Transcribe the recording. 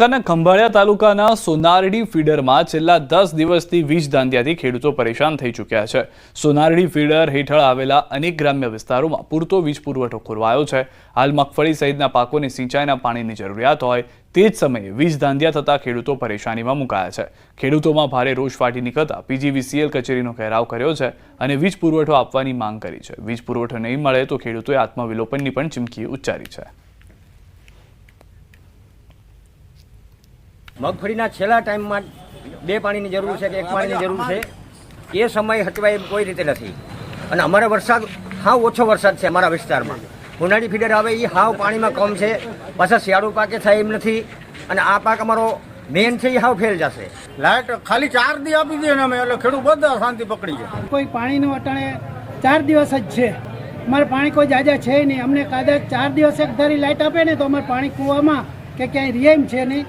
દ્વારકાના ખંભાળિયા તાલુકાના સોનારડી ફીડરમાં છેલ્લા દસ દિવસથી વીજ દાંધિયાથી ખેડૂતો પરેશાન થઈ ચૂક્યા છે. સોનારડી ફીડર હેઠળ આવેલા અનેક ગ્રામ્ય વિસ્તારોમાં પૂરતો વીજ પુરવઠો ખોરવાયો છે. હાલ મગફળી સહિતના પાકોને સિંચાઈના પાણીની જરૂરિયાત હોય તે જ સમયે વીજ દાંધિયા થતાં ખેડૂતો પરેશાનીમાં મુકાયા છે. ખેડૂતોમાં ભારે રોષ ફાટી નીકળતા પીજીવીસીએલ કચેરીનો ઘેરાવ કર્યો છે અને વીજ પુરવઠો આપવાની માંગ કરી છે. વીજ પુરવઠો નહીં મળે તો ખેડૂતોએ આત્મવિલોપનની પણ ચીમકી ઉચ્ચારી છે. મગફળીના છેલ્લા ટાઈમમાં બે પાણીની જરૂર છે કે એક પાણીની જરૂર છે. એ સમય હચવાય એમ કોઈ રીતે નથી. અને અમારે વરસાદ હાવ ઓછો વરસાદ છે અમારા વિસ્તારમાં. ઉનાળી ફીડર આવે એ હાવ પાણીમાં કમ છે. પાછા શિયાળુ પાકે થાય એમ નથી. અને આ પાક અમારો મેન છે એ હાવ ફેલ જશે. લાઇટ ખાલી ચાર દી આપી દે ને અમે એટલે ખેડૂત બધા શાંતિ પકડી જાય કોઈ પાણીનું અટાણે ચાર દિવસ જ છે. અમારે પાણી કોઈ જાજા છે નહીં. અમને કાદા ચાર દિવસ એક ધારી લાઇટ આપે ને તો અમારે પાણી કૂવામાં કે ક્યાંય રિયામ છે નહીં.